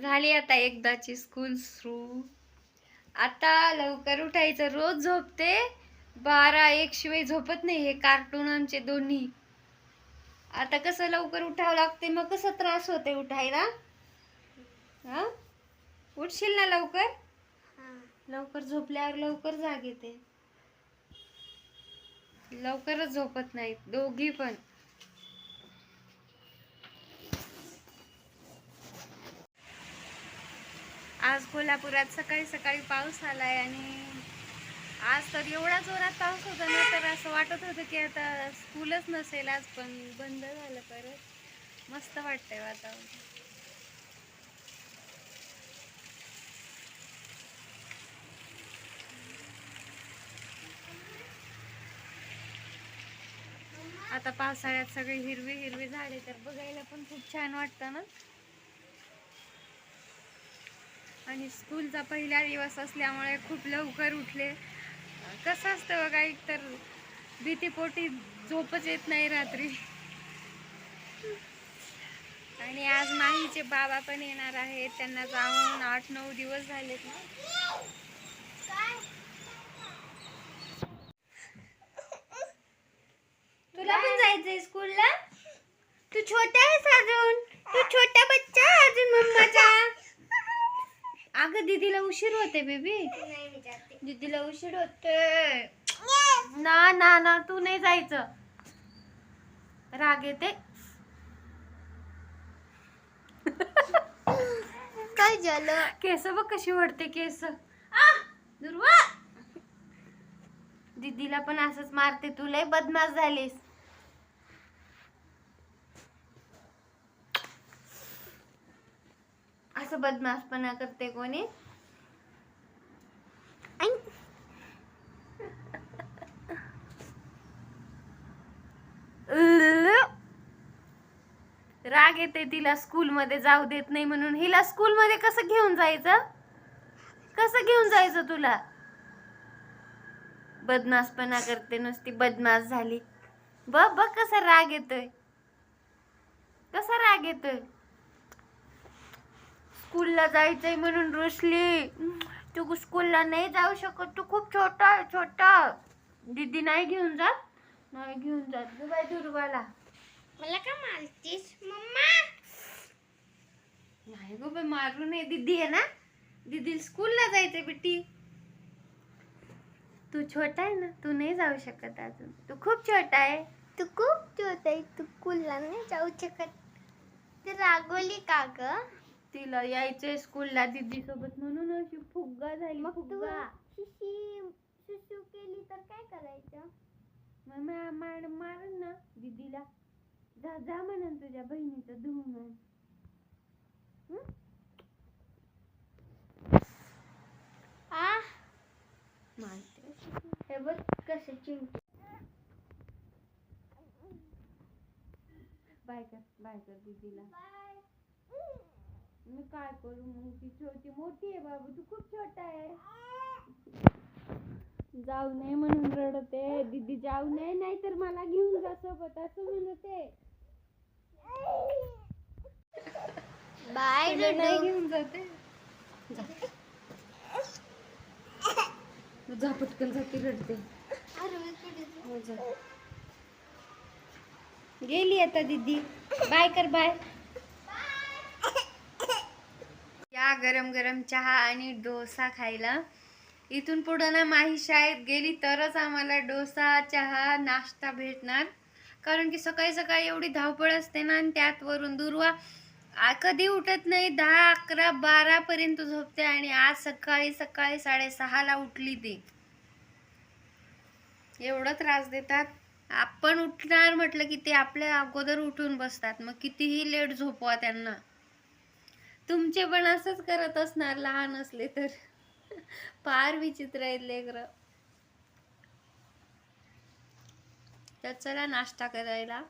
झाली आता एकदाची स्कूल सुरू. आता लवकर उठायचं. रोज झोपते. बारा एक शिवाय झोपत नाही हे कार्टून आमचे दोन्ही. आता कसं लवकर उठावं लागते मग कसं त्रास होते उठायला? हा? उठशील ना लवकर? लवकर झोपल्यावर लवकर जाग येते. लवकरच झोपत नाहीत दोघी पण. आज कोल्हापुरात सकाळी सकाळी पाऊस आलाय आणि आज तर एवढा जोरात पाऊस होता ना तर असं वाटत होतं की आता स्कूलच नसेल आज पण बंद झालं परत. मस्त वाटतंय वातावरण. आता पावसाळ्यात सगळी हिरवी हिरवी झाडे तर बघायला पण खूप छान वाटतं ना. आणि स्कूलचा पहिला दिवस असल्यामुळे खूप लवकर उठले. कसं असतं बघा एक तर भीतीपोटी झोपच येत नाही रात्री. आणि आज माहीचे बाबा पण येणार आहेत. त्यांना जाऊन आठ नऊ दिवस झालेत. ना तुला पण जायचंय स्कूलला? तू छोटा आहेस अजून तू छोटा बच्चा आहे अजून मम्माचा अगं दीदीला उशीर होते बेबी. दीदीला उशीर होते ना ना ना तू नाही जायचं. राग येते. काय झालं? केस बघ कशी वडते केस. दुर्वा! दीदीला पण असंच मारते तू लय बदमाश झालीस. असं बदमाशपणा करते कोणी? राग येते तिला स्कूलमध्ये जाऊ देत नाही म्हणून. हिला स्कूलमध्ये कसं घेऊन जायचं? कसं घेऊन जायचं तुला? बदमाशपणा करते नुसती बदमाश झाली. बघ बघ कसा राग येतोय. कसा राग येतोय. स्कूलला जायचंय म्हणून रुसली. तू स्कूलला नाही जाऊ शकत. तू खूप छोटा छोटा. दीदी नाही घेऊन जा नाही घेऊन जात गं बाई दुर्गाला. मला का मारतीस? मम्मा! नाही गो बाई मारू नये दीदी आहे ना? दीदी स्कूलला जायचंय बेटी. तू छोटा आहे ना तू नाही जाऊ शकत अजून. तू खूप छोटा आहे. तू खूप छोट आहे. तू कुलला नाही जाऊ शकत. तू रागवली का ग? तिला यायचंय स्कूलला दीदी सोबत म्हणून अशी फुग्गा झाली मग फुग्गा. मग मार मॅडम मारन ना दीदीला. जा जा म्हणून तुझ्या बहिणीचं धुवून आण. हे बघ कसे चिंट बाय कर बाय कर दीदीला. मी काय करू मग? ती छोटी मोठी आहे बाबू तू खूप छोटा आहे. जाऊ नये म्हणून रडते. दीदी जाऊ नये नाहीतर मला घेऊन जा सोबत असं म्हणते. बाय नाही घेऊन जाते? जा. पटकन जाते रडते. हो. गेली आता दीदी. बाय कर बाय. या गरम गरम चहा आणि डोसा खायला. इथून पुढं ना माही शाळेत गेली तरच आम्हाला डोसा चहा नाश्ता भेटणार. कारण की सकाळी सकाळी एवढी धावपळ असते ना आणि त्यात वरून दुर्वा कधी उठत नाही. दहा अकरा बारा पर्यंत झोपते आणि आज सकाळी सकाळी साडेसहाला उठली ती. एवढं त्रास देतात. आपण उठणार म्हटलं की ते आपल्या अगोदर उठून बसतात. मग कितीही लेट झोपवा त्यांना. तुमचे पण असंच करत असणार लहान असले तर. फार विचित्र आहेत लेकर. तर चला नाश्ता करायला.